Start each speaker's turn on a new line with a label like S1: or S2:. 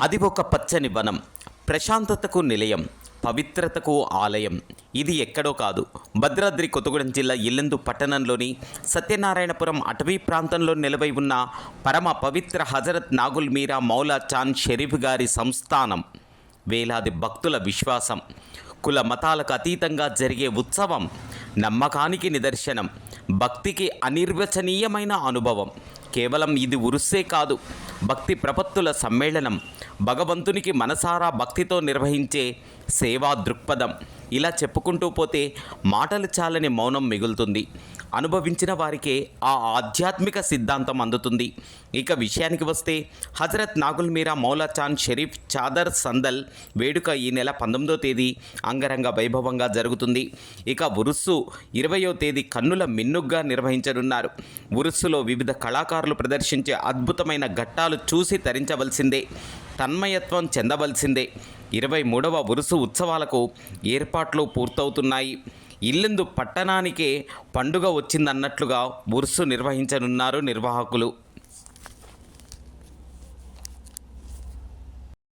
S1: అది ఒక పచ్చని వనం. ప్రశాంతతకు నిలయం పవిత్రతకు ఆలయం. ఇది ఎక్కడో కాదు. భద్రాద్రి కొత్తగూడెం జిల్లా ఇల్లెందు పట్టణంలోని సత్యనారాయణపురం అటవీ ప్రాంతంలో నిలవై ఉన్న పరమ పవిత్ర హజరత్ నాగుల్ మీరా మౌలా చాంద్ షరీఫ్ గారి సంస్థానం. వేలాది భక్తుల విశ్వాసం. కుల మతాలకు అతీతంగా జరిగే ఉత్సవం నమ్మకానికి నిదర్శనం భక్తికి అనిర్వచనీయమైన అనుభవం. కేవలం ఇది ఉరుస్సే కాదు. భక్తి ప్రపత్తుల సమ్మేళనం. భగవంతునికి మనసారా భక్తితో నిర్వహించే సేవా దృక్పథం ఇలా చెప్పుకుంటూ పోతే మాటలు చాలని మౌనం మిగులుతుంది. అనుభవించిన వారికే ఆ ఆధ్యాత్మిక సిద్ధాంతం అందుతుంది. ఇక విషయానికి వస్తే హజరత్ నాగుల్ మీరా మౌలా చాన్ షరీఫ్ చాదర్ సందల్ వేడుక ఈ నెల పంతొమ్మిదో తేదీ అంగరంగ వైభవంగా జరుగుతుంది. ఇక ఉరుస్సు ఇరవయో తేదీ కన్నుల మిన్నుగ్గా నిర్వహించనున్నారు. ఉరుస్సులో వివిధ కళాకారులు ప్రదర్శించే అద్భుతమైన ఘట్టాలు చూసి తరించవలసిందే. తన్మయత్వం చెందవలసిందే. ఇరవై మూడవ ఉరుసు ఉత్సవాలకు ఏర్పాట్లు పూర్తవుతున్నాయి. ఇల్లెందు పట్టణానికే పండుగ వచ్చిందన్నట్లుగా ఉరుసు నిర్వహించనున్నారు నిర్వాహకులు.